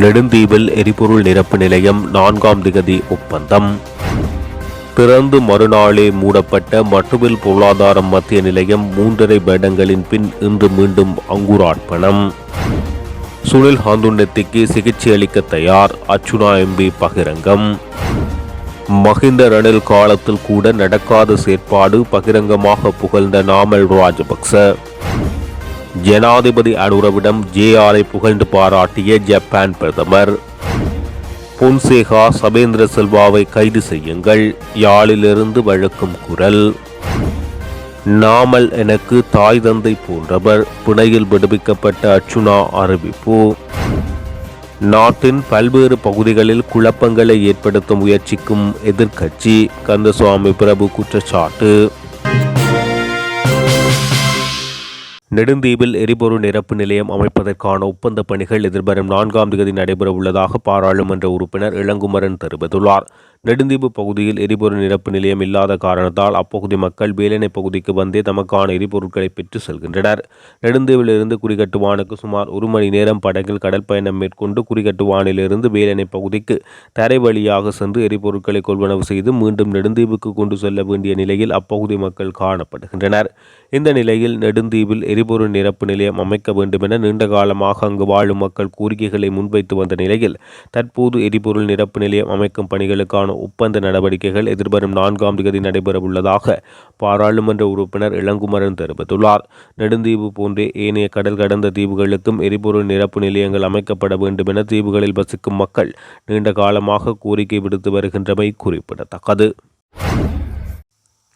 நெடுந்தீவில் எரிபொருள் நிரப்பு நிலையம் நான்காம் திகதி ஒப்பந்தம். பிறந்து மறுநாளே மூடப்பட்ட மட்டுவில் பொருளாதாரம் மத்திய நிலையம் மூன்றரை பேடங்களின் பின் இன்று மீண்டும் அங்குரார்ப்பணம். சுனில் ஹாந்துன்னெத்திக்கு சிகிச்சை அளிக்க தயார் அச்சுனா எம்பி பகிரங்கம். மஹிந்த ரணில் காலத்தில் கூட நடக்காத செயற்பாடு பகிரங்கமாக புகழ்ந்த நாமல் ராஜபக்ச. ஜனாதிபதி அனுரவிடம் ஜேஆரை புகழ்ந்து பாராட்டிய ஜப்பான் பிரதமர். பொன்சேகா சபேந்திர செல்வாவை கைது செய்யுங்கள் யாழிலிருந்து வழக்கும் குரல். நாமல் எனக்கு தாய் தந்தை போன்றவர் பிணையில் விடுவிக்கப்பட்ட அர்ச்சுனா அறிவிப்பு. நாட்டின் பல்வேறு பகுதிகளில் குழப்பங்களை ஏற்படுத்த முயற்சிக்கும் எதிர்க்கட்சி கந்தசுவாமி பிரபு குற்றச்சாட்டு. நெடுந்தீவில் எரிபொருள் நிரப்பு நிலையம் அமைப்பதற்கான ஒப்பந்த பணிகள் எதிர்வரும் நான்காம் தேதி நடைபெற உள்ளதாக பாராளுமன்ற உறுப்பினர் இளங்குமரன் தெரிவித்துள்ளார். நெடுந்தீவு பகுதியில் எரிபொருள் நிரப்பு நிலையம் இல்லாத காரணத்தால் அப்பகுதி மக்கள் வேலனை பகுதிக்கு வந்தே தமக்கான எரிபொருட்களை பெற்று செல்கின்றனர். நெடுந்தீவிலிருந்து குறிகட்டுவானுக்கு சுமார் ஒரு மணி நேரம் படகில் கடல் பயணம் மேற்கொண்டு குறிகட்டுவானிலிருந்து வேலனை பகுதிக்கு தரை வழியாக சென்று எரிபொருட்களை கொள்வனவு செய்து மீண்டும் நெடுந்தீவுக்கு கொண்டு செல்ல வேண்டிய நிலையில் அப்பகுதி மக்கள் காணப்படுகின்றனர். இந்த நிலையில் நெடுந்தீவில் எரிபொருள் நிரப்பு நிலையம் அமைக்க வேண்டுமென நீண்ட காலமாக அங்கு வாழும் மக்கள் கோரிக்கைகளை முன்வைத்து வந்த நிலையில் தற்போது எரிபொருள் நிரப்பு நிலையம் அமைக்கும் பணிகளுக்கான ஒப்பந்த நடவடிக்கைகள் எதிர்வரும் நான்காம் தேதி நடைபெறவுள்ளதாக பாராளுமன்ற உறுப்பினர் இளங்குமரன் தெரிவித்துள்ளார். நெடுந்தீவு போன்றே ஏனைய கடல் கடந்த தீவுகளுக்கும் எரிபொருள் நிரப்பு நிலையங்கள் அமைக்கப்பட வேண்டும் என தீவுகளில் வசிக்கும் மக்கள் நீண்ட காலமாக கோரிக்கை விடுத்து வருகின்றமை குறிப்பிடத்தக்கது.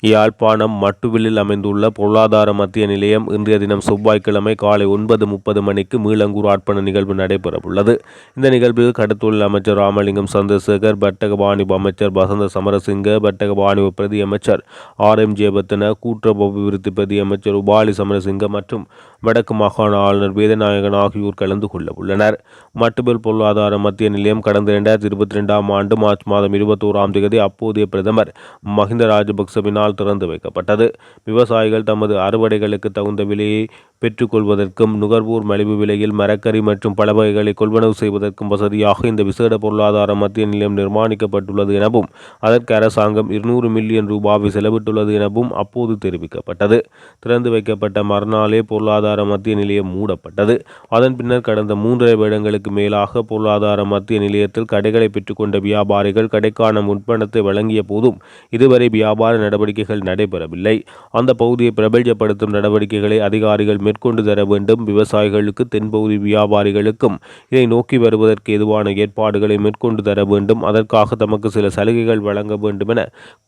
யாழ்ப்பாணம் மட்டுவிலில் அமைந்துள்ள பொருளாதார மத்திய நிலையம் இன்றைய தினம் செவ்வாய்க்கிழமை காலை ஒன்பது முப்பது மணிக்கு மீளங்கூரார்ப்பண நிகழ்வு நடைபெறவுள்ளது. இந்த நிகழ்வில் கடத்தொழில் அமைச்சர் ராமலிங்கம் சந்திரசேகர் வர்த்தக வாணிப அமைச்சர் வசந்த சமரசிங்க வர்த்தக வாணிப பிரதி அமைச்சர் ஆர் எம் ஜெயபத்தன கூட்டுறவு அபிவிருத்தி பிரதி அமைச்சர் உபாலி சமரசிங்க மற்றும் வடக்கு மாகாண ஆளுநர் வேதநாயகன் ஆகியோர் கலந்து கொள்ள உள்ளனர். மட்டுபெல் பொருளாதார மத்திய நிலையம் கடந்த இரண்டாயிரத்தி இருபத்தி ரெண்டாம் ஆண்டு மார்ச் மாதம் இருபத்தோராம் தேதி அப்போதைய பிரதமர் மஹிந்த ராஜபக்சவினால் திறந்து வைக்கப்பட்டது. விவசாயிகள் தமது அறுவடைகளுக்கு தகுந்த விலையை பெற்றுக்கொள்வதற்கும் நுகர்வோர் மலிவு விலையில் மரக்கறி மற்றும் பல வகைகளை கொள்வனவு செய்வதற்கும் வசதியாக இந்த விசேட பொருளாதார மத்திய நிலையம் நிர்மாணிக்கப்பட்டுள்ளது எனவும் அதற்கு அரசாங்கம் இருநூறு மில்லியன் ரூபாவை செலவிட்டுள்ளது எனவும் அப்போது தெரிவிக்கப்பட்டது. திறந்து வைக்கப்பட்ட மறுநாளே பொருளாதார மத்திய நிலையம் மூடப்பட்டது. அதன் பின்னர் கடந்த மூன்றரை வருடங்களுக்கு மேலாக பொருளாதார மத்திய நிலையத்தில் கடைகளை பெற்றுக்கொண்ட வியாபாரிகள் கடைக்கான முன்பணத்தை வழங்கிய போதும் இதுவரை வியாபார நடவடிக்கைகள் நடைபெறவில்லை. அந்த பகுதியை பிரபல்யப்படுத்தும் நடவடிக்கைகளை அதிகாரிகள் மேற்கொண்டு தர வேண்டும். விவசாயிகளுக்கு தென்பகுதி வியாபாரிகளுக்கும் இதை நோக்கி வருவதற்கு எதுவான ஏற்பாடுகளை மேற்கொண்டு தர வேண்டும். அதற்காக தமக்கு சில சலுகைகள் வழங்க வேண்டும் என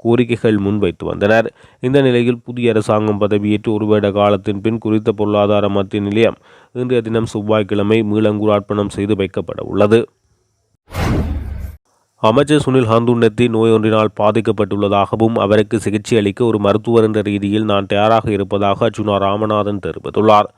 கோரிக்கைகள் முன்வைத்து வந்தனர். இந்த நிலையில் புதிய அரசாங்கம் பதவியேற்று ஒரு வருட காலத்தின் பின் குறித்த பொருளாதார மத்திய நிலையம் இன்றைய தினம் செவ்வாய்க்கிழமை மீளங்குரார்ப்பணம் செய்து வைக்கப்பட உள்ளது அமைச்சர் சுனில் ஹந்துன்னத்தி நோய் ஒன்றினால் பாதிக்கப்பட்டுள்ளதாகவும் அவருக்கு சிகிச்சை அளிக்க ஒரு மருத்துவர் என்ற ரீதியில் நான் தயாராக இருப்பதாக அர்ஜுனா ராமநாதன் தெரிவித்துள்ளார்.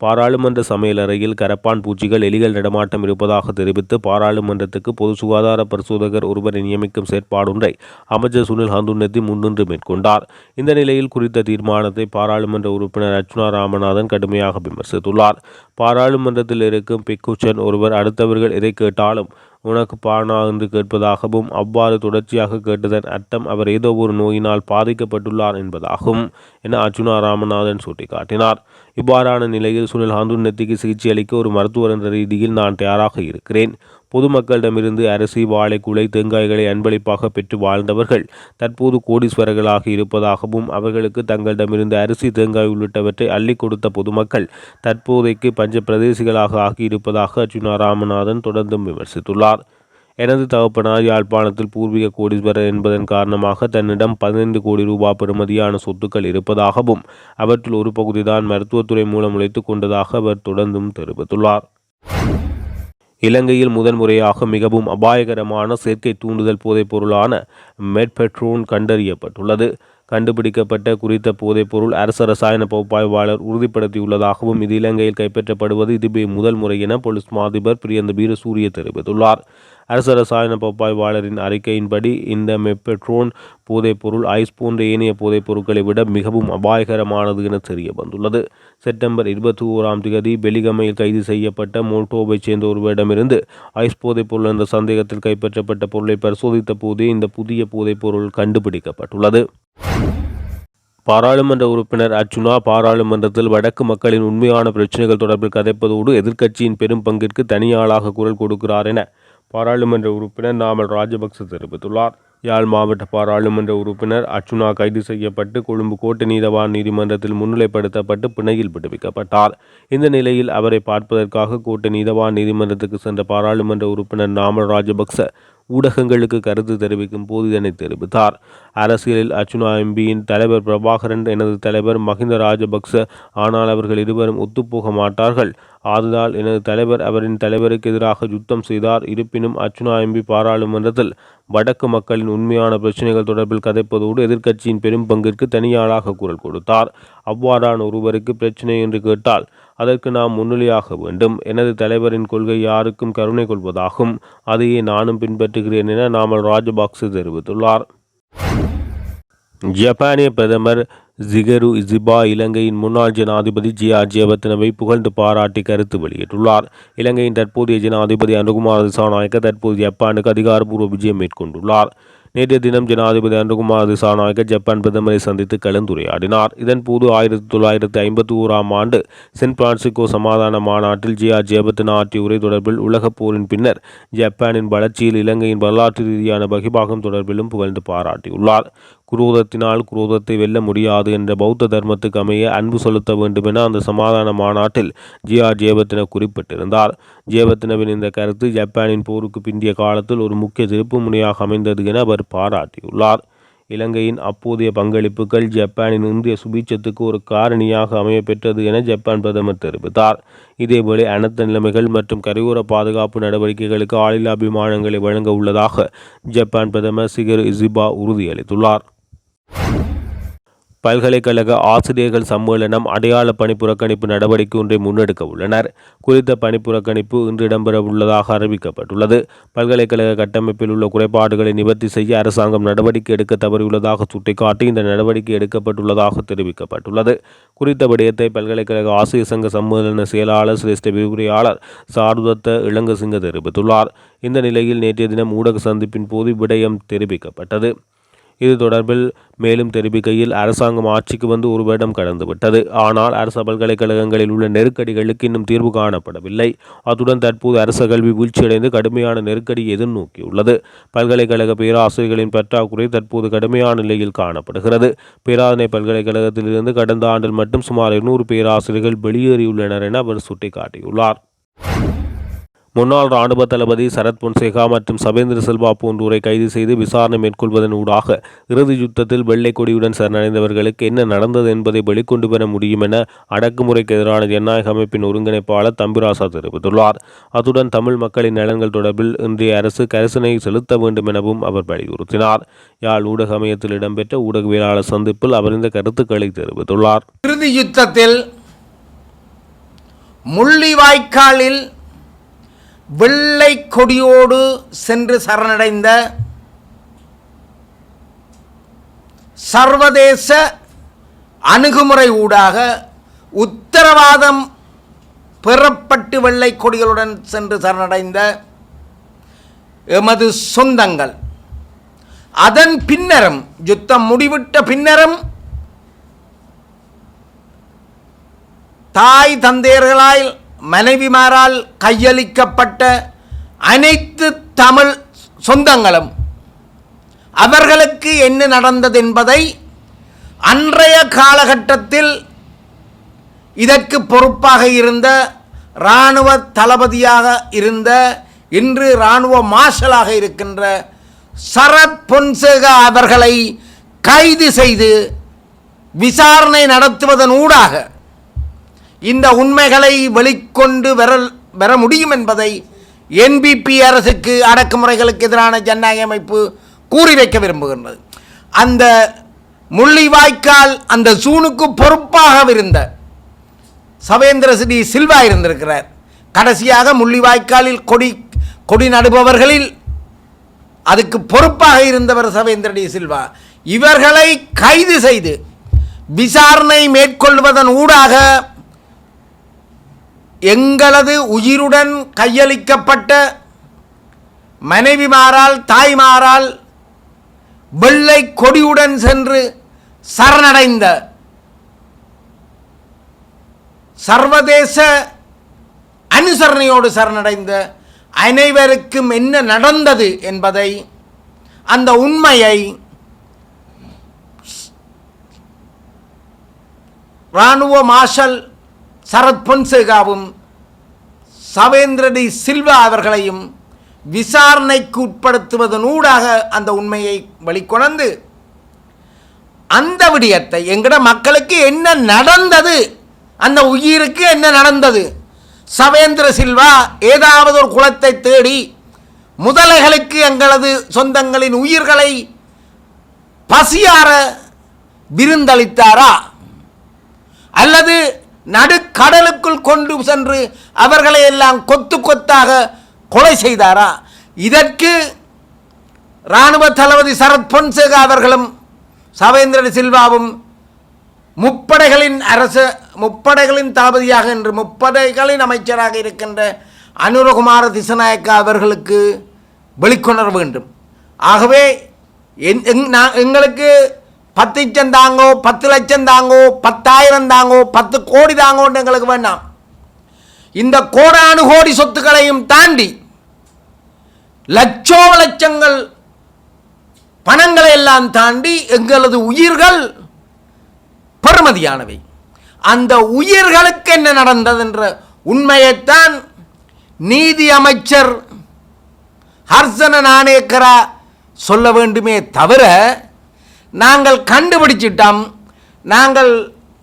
பாராளுமன்ற சமையலறையில் கரப்பான் பூச்சிகள் எலிகள் நடமாட்டம் இருப்பதாக தெரிவித்து பாராளுமன்றத்துக்கு பொது சுகாதார பரிசோதகர் ஒருவரை நியமிக்கும் செயற்பாடொன்றை அமைச்சர் சுனில் ஹந்துன்னத்தி முன்னின்று மேற்கொண்டார். இந்த நிலையில் குறித்த தீர்மானத்தை பாராளுமன்ற உறுப்பினர் அர்ச்சுனா ராமநாதன் கடுமையாக விமர்சித்துள்ளார். பாராளுமன்றத்தில் இருக்கும் பிக்குச்சன் ஒருவர் அடுத்தவர்கள் எதை கேட்டாலும் உனக்கு பானா என்று கேட்பதாகவும் அவ்வாறு தொடர்ச்சியாக கேட்டதன் அர்த்தம் அவர் ஏதோ ஒரு நோயினால் பாதிக்கப்பட்டுள்ளார் என்பதாகும் என அர்ஜுனா ராமநாதன் சுட்டிக்காட்டினார். இவ்வாறான நிலையில் சுனில் ஹாந்துன்னத்திக்கு சிகிச்சை அளிக்க ஒரு மருத்துவர் என்ற ரீதியில் நான் தயாராக இருக்கிறேன். பொதுமக்களிடமிருந்து அரிசி வாழை தேங்காய்களை அன்பளிப்பாக பெற்று வாழ்ந்தவர்கள் தற்போது கோடீஸ்வரர்களாக இருப்பதாகவும் அவர்களுக்கு தங்களிடமிருந்து அரிசி தேங்காய் உள்ளிட்டவற்றை அள்ளி கொடுத்த பொதுமக்கள் தற்போதைக்கு பஞ்ச பிரதேசிகளாக ஆகியிருப்பதாக அர்ஜுனா ராமநாதன் தொடர்ந்தும் விமர்சித்துள்ளார். எனது தகப்பனார் யாழ்ப்பாணத்தில் பூர்வீக கோடீஸ்வரர் என்பதன் காரணமாக தன்னிடம் பதினைந்து கோடி ரூபாய் பெறுமதியான சொத்துக்கள் இருப்பதாகவும் அவற்றில் ஒரு பகுதிதான் மருத்துவத்துறை மூலம் உழைத்துக் கொண்டதாக அவர் தொடர்ந்தும் தெரிவித்துள்ளார். இலங்கையில் முதன்முறையாக மிகவும் அபாயகரமான செயற்கை தூண்டுதல் போதைப்பொருளான மெட்பெட்ரோன் கண்டறியப்பட்டுள்ளது. கண்டுபிடிக்கப்பட்ட குறித்த போதைப்பொருள் அரசு ரசாயன பகுப்பாய்வாளர் உறுதிப்படுத்தியுள்ளதாகவும் இது இலங்கையில் கைப்பற்றப்படுவது இதுவே முதல் முறை என போலீஸ் மாதிபர் பிரியந்த வீரசூரிய தெரிவித்துள்ளார். அரசு ரசாயன பகுப்பாய்வாளரின் அறிக்கையின்படி இந்த மெப்பெட்ரோன் போதைப்பொருள் ஐஸ் போன்ற ஏனைய போதைப்பொருட்களை விட மிகவும் அபாயகரமானது என தெரிய வந்துள்ளது. செப்டம்பர் இருபத்தி ஓராம் தேதி பெலிகமையில் கைது செய்யப்பட்ட மோல்டோவைச் சேர்ந்த ஒருவரிடமிருந்து ஐஸ் போதைப் பொருள் என்ற சந்தேகத்தில் கைப்பற்றப்பட்ட பொருளை பரிசோதித்த போதே இந்த புதிய போதைப்பொருள் கண்டுபிடிக்கப்பட்டுள்ளது. பாராளுமன்ற உறுப்பினர் அர்ஜுனா பாராளுமன்றத்தில் வடக்கு மக்களின் உண்மையான பிரச்சனைகள் தொடர்பில் கதைப்பதோடு எதிர்க்கட்சியின் பெரும் பங்கிற்கு தனியாளாக குரல் கொடுக்கிறார் என பாராளுமன்ற உறுப்பினர் நாமல் ராஜபக்ச தெரிவித்துள்ளார். யாழ் மாவட்ட பாராளுமன்ற உறுப்பினர் அர்ச்சுனா கைது செய்யப்பட்டு கொழும்பு கோட்டை நீதவான் நீதிமன்றத்தில் முன்னிலைப்படுத்தப்பட்டு பிணையில் விடுவிக்கப்பட்டார். இந்த நிலையில் அவரை பார்ப்பதற்காக கோட்டை நீதவான் நீதிமன்றத்துக்கு சென்ற பாராளுமன்ற உறுப்பினர் நாமல் ராஜபக்ச ஊடகங்களுக்கு கருத்து தெரிவிக்கும் போது இதனை தெரிவித்தார். அரசியலில் அர்ச்சுனா எம்பியின் தலைவர் பிரபாகரன் எனது தலைவர் மஹிந்த ராஜபக்ச ஆனால் அவர்கள் இருவரும் ஒத்துப்போக மாட்டார்கள். ஆதலால் எனது தலைவர் அவரின் தலைவருக்கு எதிராக யுத்தம் செய்தார். இருப்பினும் அர்ச்சுனா எம்பி பாராளுமன்றத்தில் வடக்கு மக்களின் உண்மையான பிரச்சனைகள் தொடர்பில் கதைப்பதோடு எதிர்க்கட்சியின் பெரும் பங்கிற்கு தனியாளாக குரல் கொடுத்தார். அவ்வாறான ஒருவருக்கு பிரச்சனை என்று கேட்டால் அதற்கு நாம் முன்னிலையாக வேண்டும். எனது தலைவரின் கொள்கை யாருக்கும் கருணை கொள்வதாகும். அதையே நானும் பின்பற்றுகிறேன் என நாமல் ராஜபாக்ச தெரிவித்துள்ளார். ஜப்பானிய பிரதமர் ஜிகரு இசிபா இலங்கையின் முன்னாள் ஜனாதிபதி ஜியா ஜெயவர்த்தனவை புகழ்ந்து பாராட்டி கருத்து வெளியிட்டுள்ளார். இலங்கையின் தற்போதைய ஜனாதிபதி அனுகுமார் திசாநாயக்க தற்போது ஜப்பானுக்கு அதிகாரப்பூர்வ விஜயம் மேற்கொண்டுள்ளார். நேற்றைய தினம் ஜனாதிபதி அனுகுமார் திசாநாயக்க ஜப்பான் பிரதமரை சந்தித்து கலந்துரையாடினார். இதன்போது ஆயிரத்தி தொள்ளாயிரத்தி ஐம்பத்தி ஓராம் ஆண்டு சென் பிரான்சிஸ்கோ சமாதான மாநாட்டில் ஜியா ஜேபத்தின் ஆற்றிய உரை தொடர்பில் உலகப் போரின் பின்னர் ஜப்பானின் வளர்ச்சியில் இலங்கையின் வரலாற்று ரீதியான பகிபாகம் தொடர்பிலும் புகழ்ந்து பாராட்டியுள்ளார். குரோதத்தினால் குரோதத்தை வெல்ல முடியாது என்ற பௌத்த தர்மத்துக்கு அமைய அன்பு செலுத்த வேண்டும் என அந்த சமாதான மாநாட்டில் ஜி ஆர் ஜேபத்தின குறிப்பிட்டிருந்தார். ஜேபத்தினவின் இந்த கருத்து ஜப்பானின் போருக்கு பிந்திய காலத்தில் ஒரு முக்கிய திருப்பு முனையாக அமைந்தது என அவர் பாராட்டியுள்ளார். இலங்கையின் அப்போதைய பங்களிப்புகள் ஜப்பானின் இந்திய சுபீட்சத்துக்கு ஒரு காரணியாக அமையப்பெற்றது என ஜப்பான் பிரதமர் தெரிவித்தார். இதேபோல அனைத்து நிலைமைகள் மற்றும் கரையோர பாதுகாப்பு நடவடிக்கைகளுக்கு ஆளில்லா விமானங்களை வழங்க உள்ளதாக ஜப்பான் பிரதமர் சிகர் இசிபா உறுதியளித்துள்ளார். பல்கலைக்கழக ஆசிரியர்கள் சம்மேளனம் அடையாள பணி புறக்கணிப்பு நடவடிக்கை ஒன்றை முன்னெடுக்க உள்ளனர். குறித்த பணி புறக்கணிப்பு இன்று இடம்பெற உள்ளதாக அறிவிக்கப்பட்டுள்ளது. பல்கலைக்கழக கட்டமைப்பில் உள்ள குறைபாடுகளை நிவர்த்தி செய்ய அரசாங்கம் நடவடிக்கை எடுக்க தவறியுள்ளதாக சுட்டிக்காட்டி இந்த நடவடிக்கை எடுக்கப்பட்டுள்ளதாக தெரிவிக்கப்பட்டுள்ளது. குறித்த விடயத்தை பல்கலைக்கழக ஆசிரியர் சங்க சம்மேளன செயலாளர் சிரேஷ்ட விரிவுரையாளர் சாருதத்த இளங்கசிங்க தெரிவித்துள்ளார். இந்த நிலையில் நேற்றைய தினம் ஊடக சந்திப்பின் போது விடயம் தெரிவிக்கப்பட்டது. இது தொடர்பில் மேலும் தெரிவிக்கையில் அரசாங்கம் ஆட்சிக்கு வந்து ஒரு வருடம் கடந்துவிட்டது. ஆனால் அரச பல்கலைக்கழகங்களில் உள்ள நெருக்கடிகளுக்கு இன்னும் தீர்வு காணப்படவில்லை. அத்துடன் தற்போது அரச கல்வி வீழ்ச்சியடைந்து கடுமையான நெருக்கடி எதிர்நோக்கியுள்ளது. பல்கலைக்கழக பேராசிரியர்களின் பற்றாக்குறை தற்போது கடுமையான நிலையில் காணப்படுகிறது. பேராதனை பல்கலைக்கழகத்திலிருந்து கடந்த ஆண்டில் மட்டும் சுமார் இருநூறு பேராசிரியர்கள் வெளியேறியுள்ளனர் என அவர் சுட்டிக்காட்டியுள்ளார். முன்னாள் ராணுவ தளபதி சரத் பொன்சேகா மற்றும் சபேந்திர செல்வா போன்றோரை கைது செய்து விசாரணை மேற்கொள்வதன் ஊடாக இறுதி யுத்தத்தில் வெள்ளை கொடியுடன் சரணடைந்தவர்களுக்கு என்ன நடந்தது என்பதை வெளிக்கொண்டு பெற முடியும் என அடக்குமுறைக்கு எதிரான ஜனநாயக அமைப்பின் ஒருங்கிணைப்பாளர் தம்பிராசா தெரிவித்துள்ளார். அத்துடன் தமிழ் மக்களின் நலன்கள் தொடர்பில் இன்றைய அரசு கரிசனை செலுத்த வேண்டும் எனவும் அவர் வலியுறுத்தினார். யாழ் ஊடக அமையத்தில் இடம்பெற்ற ஊடகவியலாளர் சந்திப்பில் அவர் இந்த கருத்துக்களை தெரிவித்துள்ளார். இறுதி யுத்தத்தில் முள்ளிவாய்க்காலில் வெள்ளை கொடியோடு சென்று சரணடைந்த சர்வதேச அணுகுமுறை ஊடாக உத்தரவாதம் பெறப்பட்டு வெள்ளை கொடிகளுடன் சென்று சரணடைந்த எமது சொந்தங்கள். அதன் பின்னரும் யுத்தம் முடிவிட்ட பின்னரும் தாய் தந்தையர்களால் மனைவிமாரால் கையளிக்கப்பட்ட அனைத்து தமிழ் சொந்தங்களும் அவர்களுக்கு என்ன நடந்தது என்பதை அன்றைய காலகட்டத்தில் இதற்கு பொறுப்பாக இருந்த இராணுவ தளபதியாக இருந்த இன்று இராணுவ மார்ஷலாக இருக்கின்ற சரத் பொன்சேகா அவர்களை கைது செய்து விசாரணை நடத்துவதன் ஊடாக இந்த உண்மைகளை வெளிக்கொண்டு வர வர முடியும் என்பதை என்பிபி அரசுக்கு அடக்குமுறைகளுக்கு எதிரான ஜனநாயக அமைப்பு கூறி வைக்க விரும்புகின்றது. அந்த முள்ளிவாய்க்கால் அந்த சூனுக்கு பொறுப்பாக இருந்த சவேந்திர ஸ்ரீ சில்வா இருந்திருக்கிறார். கடைசியாக முள்ளிவாய்க்காலில் கொடி கொடி நடுபவர்களில் அதுக்கு பொறுப்பாக இருந்தவர் சவேந்திர டி சில்வா. இவர்களை கைது செய்து விசாரணை மேற்கொள்வதன் ஊடாக எங்களது உயிருடன் கையளிக்கப்பட்ட மனைவிமாரால் தாய்மாரால் வெள்ளை கொடியுடன் சென்று சரணடைந்த சர்வதேச அனுசரணையோடு சரணடைந்த அனைவருக்கும் என்ன நடந்தது என்பதை அந்த உண்மையை இராணுவ மார்ஷல் சரத் பொன்சேகாவும் சவேந்திரடி சில்வா அவர்களையும் விசாரணைக்கு உட்படுத்துவதனூடாக அந்த உண்மையை வெளிக்கொணர்ந்து அந்த விடயத்தை எங்கட மக்களுக்கு என்ன நடந்தது அந்த உயிருக்கு என்ன நடந்தது? சவேந்திர சில்வா ஏதாவது ஒரு குளத்தை தேடி முதலைகளுக்கு எங்களது சொந்தங்களின் உயிர்களை பசியார விருந்தளித்தாரா? அல்லது நடுக்கடலுக்குள் கொண்டு சென்று அவர்களை எல்லாம் கொத்து கொத்தாக கொலை செய்தாரா? இதற்கு இராணுவ தளபதி சரத் பொன்சேகா அவர்களும் சவேந்திரன் சில்வாவும் முப்படைகளின் அரச முப்படைகளின் தளபதியாக என்று முப்படைகளின் அமைச்சராக இருக்கின்ற அனுரகுமார திசநாயக்கா அவர்களுக்கு வெளிக்கொணர வேண்டும். ஆகவே என்- எங்- நான் எங்களுக்கு பத்து லட்சம் தாங்கோ பத்து லட்சம் தாங்கோ பத்தாயிரம் தாங்கோ பத்து கோடி தாங்கோன்னு எங்களுக்கு வேண்டாம். இந்த கோடானு கோடி சொத்துக்களையும் தாண்டி லட்சோ லட்சங்கள் பணங்களை எல்லாம் தாண்டி எங்களது உயிர்கள் பெறுமதியானவை. அந்த உயிர்களுக்கு என்ன நடந்தது என்ற உண்மையைத்தான் நீதி அமைச்சர் ஹர்சன நாணேக்கரா சொல்ல வேண்டுமே தவிர நாங்கள் கண்டுபிடிச்சிட்டோம். நாங்கள்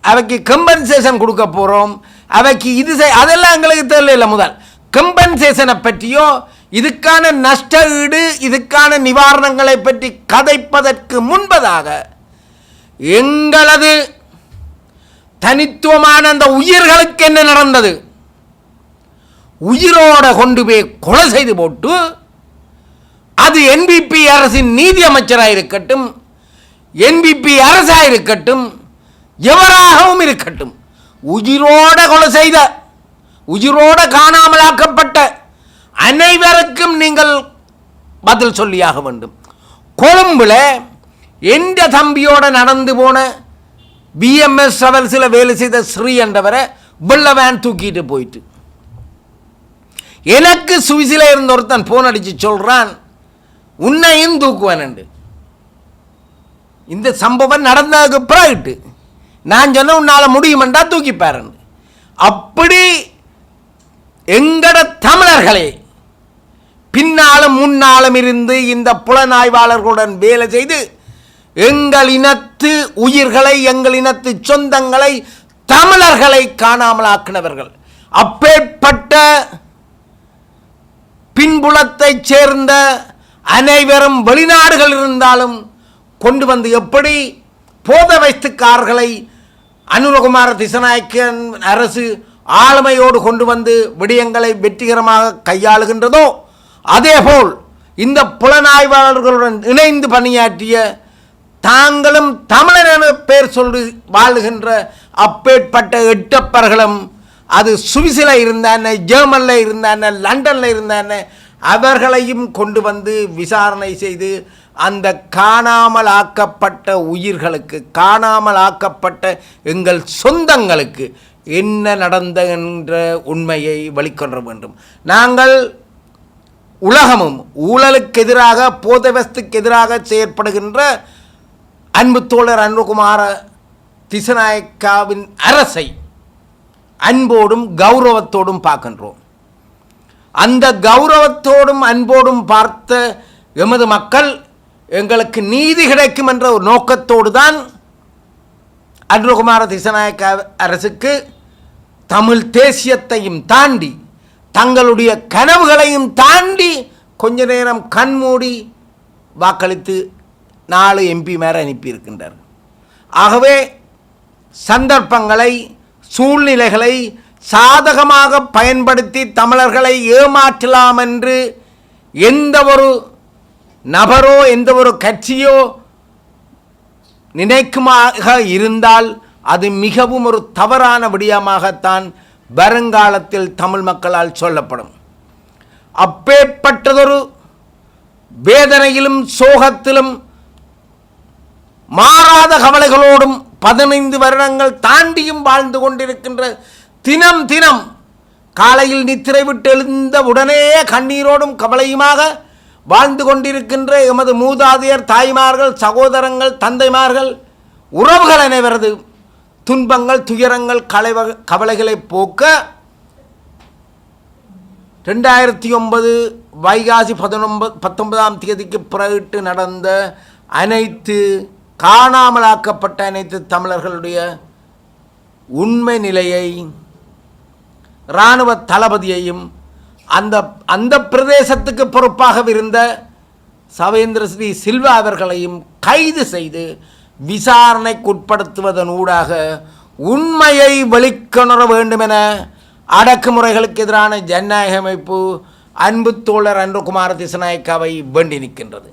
அவைக்கு கம்பன்சேஷன் கொடுக்க போகிறோம் அவைக்கு இது செய் அதெல்லாம் எங்களுக்கு தெரியல முதல். கம்பன்சேஷனை பற்றியோ இதுக்கான நஷ்ட ஈடு இதுக்கான நிவாரணங்களை பற்றி கதைப்பதற்கு முன்பதாக எங்களது தனித்துவமான அந்த உயிர்களுக்கு என்ன நடந்தது? உயிரோட கொண்டு போய் கொலை செய்து போட்டு அது என்பிபி அரசின் நீதி அமைச்சராக இருக்கட்டும் என்பிபி அரசாக இருக்கட்டும் எவராகவும் இருக்கட்டும் உயிரோட கொலை செய்த உயிரோட காணாமலாக்கப்பட்ட அனைவருக்கும் நீங்கள் பதில் சொல்லியாக வேண்டும். கொழும்புல எந்த தம்பியோட நடந்து போன பிஎம்எஸ் டிராவல்ஸில் வேலை செய்த ஸ்ரீ என்றவரை வெள்ள வேன் தூக்கிட்டு போயிட்டு. எனக்கு சுவிசில இருந்த ஒருத்தன் போன் அடிச்சு சொல்றான் உன்னையும் தூக்குவேன் இந்த சம்பவம் நடந்ததுக்கு பிறகு நான் சொன்ன உன்னால் முடியுமெண்டா தூக்கி பாருன்னு. அப்படி எங்கட தமிழர்களே பின்னாலும் முன்னாலும் இருந்து இந்த புலனாய்வாளர்களுடன் வேலை செய்து எங்கள் இனத்து உயிர்களை எங்கள் இனத்து சொந்தங்களை தமிழர்களை காணாமலாக்கினவர்கள். அப்பேற்பட்ட பின்புலத்தைச் சேர்ந்த அனைவரும் வெளிநாடுகள் இருந்தாலும் கொண்டு வந்து எப்படி போத வைத்துக்காரர்களை அனுரகுமார திசநாயக்கன் அரசு ஆளுமையோடு கொண்டு வந்து விடயங்களை வெற்றிகரமாக கையாளுகின்றதோ அதேபோல் இந்த புலனாய்வாளர்களுடன் இணைந்து பணியாற்றிய தாங்களும் தமிழர் என பேர் சொல்லி வாழுகின்ற அப்பேற்பட்ட எட்டப்பர்களும் அது சுவிசில இருந்தான ஜெர்மனில் இருந்தான லண்டனில் இருந்தான அவர்களையும் கொண்டு வந்து விசாரணை செய்து அந்த காணாமல் ஆக்கப்பட்ட உயிர்களுக்கு காணாமல் ஆக்கப்பட்ட எங்கள் சொந்தங்களுக்கு என்ன நடந்த என்ற உண்மையை வெளிக்கொணர வேண்டும். நாங்கள் உலகமும் ஊழலுக்கு எதிராக போதவஸ்துக்கு எதிராக செயற்படுகின்ற அன்பு தோழர் அன்புகுமார திசநாயக்காவின் அரசை அன்போடும் கௌரவத்தோடும் பார்க்கின்றோம். அந்த கௌரவத்தோடும் அன்போடும் பார்த்த எமது மக்கள் எங்களுக்கு நீதி கிடைக்கும் என்ற ஒரு நோக்கத்தோடு தான் அன்புகுமார திசநாயக்க அரசுக்கு தமிழ் தேசியத்தையும் தாண்டி தங்களுடைய கனவுகளையும் தாண்டி கொஞ்ச நேரம் கண்மூடி வாக்களித்து நாலு எம்பி மேலே அனுப்பியிருக்கின்றார் ஆகவே சந்தர்ப்பங்களை சூழ்நிலைகளை சாதகமாக பயன்படுத்தி தமிழர்களை ஏமாற்றலாம் என்று எந்த ஒரு நபரோ எந்த ஒரு கட்சியோ நினைக்குமாக இருந்தால் அது மிகவும் ஒரு தவறான விடயமாகத்தான் வருங்காலத்தில் தமிழ் மக்களால் சொல்லப்படும். அப்பேற்பட்டதொரு வேதனையிலும் சோகத்திலும் மாறாத கவலைகளோடும் பதினைந்து வருடங்கள் தாண்டியும் வாழ்ந்து கொண்டிருக்கின்ற தினம் தினம் காலையில் நித்திரை விட்டு எழுந்த உடனே கண்ணீரோடும் கவலையுமாக வாழ்ந்து கொண்டிருக்கின்ற எமது மூதாதையர் தாய்மார்கள் சகோதரங்கள் தந்தைமார்கள் உறவுகள் அனைவரது துன்பங்கள் துயரங்கள் கலைவ கவலைகளை போக்க ரெண்டாயிரத்தி ஒன்பது வைகாசி பதினொன்பது பத்தொன்பதாம் தேதிக்கு பிறகு நடந்த அனைத்து காணாமலாக்கப்பட்ட அனைத்து தமிழர்களுடைய உண்மை நிலையை இராணுவ தளபதியையும் அந்த அந்த பிரதேசத்துக்கு பொறுப்பாக இருந்த சவேந்திர ஸ்ரீ சில்வா அவர்களையும் கைது செய்து விசாரணைக்குட்படுத்துவதன் ஊடாக உண்மையை வெளிக்கொணர வேண்டுமென அடக்குமுறைகளுக்கு எதிரான ஜனநாயக அமைப்பு அன்பு தோழர் அன்புகுமார திசநாயக்காவை வேண்டி நிற்கின்றது.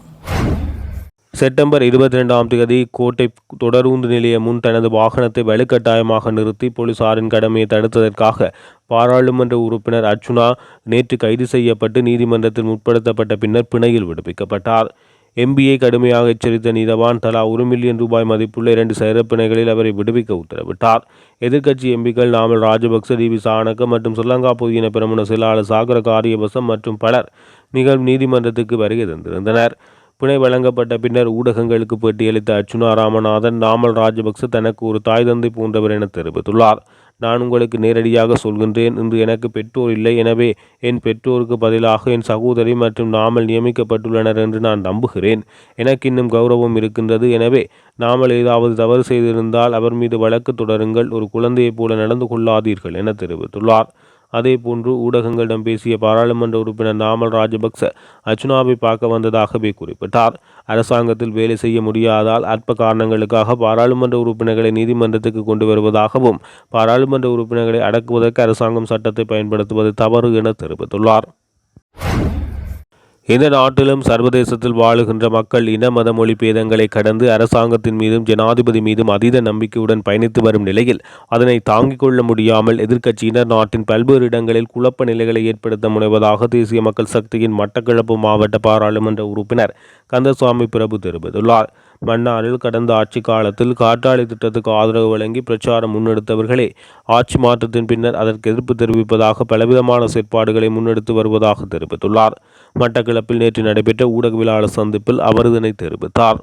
செப்டம்பர் இருபத்தி ரெண்டாம் தேதி கோட்டை தொடரூந்து நிலைய முன் தனது வாகனத்தை வலுக்கட்டாயமாக நிறுத்தி போலீசாரின் கடமையை தடுத்ததற்காக பாராளுமன்ற உறுப்பினர் அர்ச்சுனா நேற்று கைது செய்யப்பட்டு நீதிமன்றத்தில் முற்படுத்தப்பட்ட பின்னர் பிணையில் விடுவிக்கப்பட்டார். எம்பியை கடுமையாக எச்சரித்த நீதவான் தலா ஒரு மில்லியன் ரூபாய் மதிப்புள்ள இரண்டு சிறப்பிணைகளில் அவரை விடுவிக்க உத்தரவிட்டார். எதிர்க்கட்சி எம்பிக்கள் நாமல் ராஜபக்ச டிவி சாணக்க மற்றும் ஸ்ரீலங்கா பொதுயின பெருமன செயலாளர் சாகர காரியவசம் மற்றும் பலர் நிகழ்வு நீதிமன்றத்துக்கு வருகை தந்திருந்தனர். பிணை வழங்கப்பட்ட பின்னர் ஊடகங்களுக்கு பேட்டியளித்த அர்ச்சுனா ராமநாதன் நாமல் ராஜபக்ச தனக்கு ஒரு தாய் தந்தை போன்றவர் என தெரிவித்துள்ளார். நான் உங்களுக்கு நேரடியாக சொல்கின்றேன் இன்று எனக்கு பெற்றோர் இல்லை எனவே என் பெற்றோருக்கு பதிலாக என் சகோதரி மற்றும் நாமல் நியமிக்கப்பட்டுள்ளனர் என்று நான் நம்புகிறேன். எனக்கு இன்னும் கௌரவம் இருக்கின்றது எனவே நாமல் ஏதாவது தவறு செய்திருந்தால் அவர் மீது வழக்கு தொடருங்கள் ஒரு குழந்தையைப் போல நடந்து கொள்ளாதீர்கள் என தெரிவித்துள்ளார். அதேபோன்று ஊடகங்களிடம் பேசிய பாராளுமன்ற உறுப்பினர் நாமல் ராஜபக்ச அர்ச்சுனாவை பார்க்க வந்ததாகவே குறிப்பிட்டார். அரசாங்கத்தில் வேலை செய்ய முடியாதால் அற்ப காரணங்களுக்காக பாராளுமன்ற உறுப்பினர்களை நீதிமன்றத்துக்கு கொண்டு வருவதாகவும் பாராளுமன்ற உறுப்பினர்களை அடக்குவதற்கு அரசாங்கம் சட்டத்தை பயன்படுத்துவது தவறு என தெரிவித்துள்ளார். இந்த நாட்டிலும் சர்வதேசத்தில் வாழுகின்ற மக்கள் இன மத மொழி பேதங்களை கடந்து அரசாங்கத்தின் மீதும் ஜனாதிபதி மீதும் அதீத நம்பிக்கையுடன் பயணித்து வரும் நிலையில் அதனை தாங்கிக் கொள்ள முடியாமல் எதிர்க்கட்சியினர் நாட்டின் பல்வேறு இடங்களில் குழப்ப நிலைகளை ஏற்படுத்த முனைவதாக தேசிய மக்கள் சக்தியின் மட்டக்களப்பு மாவட்ட பாராளுமன்ற உறுப்பினர் கந்தசுவாமி பிரபு தெரிவித்துள்ளார். மன்னாரில் கடந்த ஆட்சி காலத்தில் காற்றாலை திட்டத்துக்கு ஆதரவு வழங்கி பிரச்சாரம் முன்னெடுத்தவர்களே ஆட்சி மாற்றத்தின் பின்னர் அதற்கு எதிர்ப்பு தெரிவிப்பதாக பலவிதமான செயற்பாடுகளை முன்னெடுத்து வருவதாக தெரிவித்துள்ளார். மட்டக்களப்பில் நேற்று நடைபெற்ற ஊடகவியலாளர் சந்திப்பில் அவர் இதனை தெரிவித்தார்.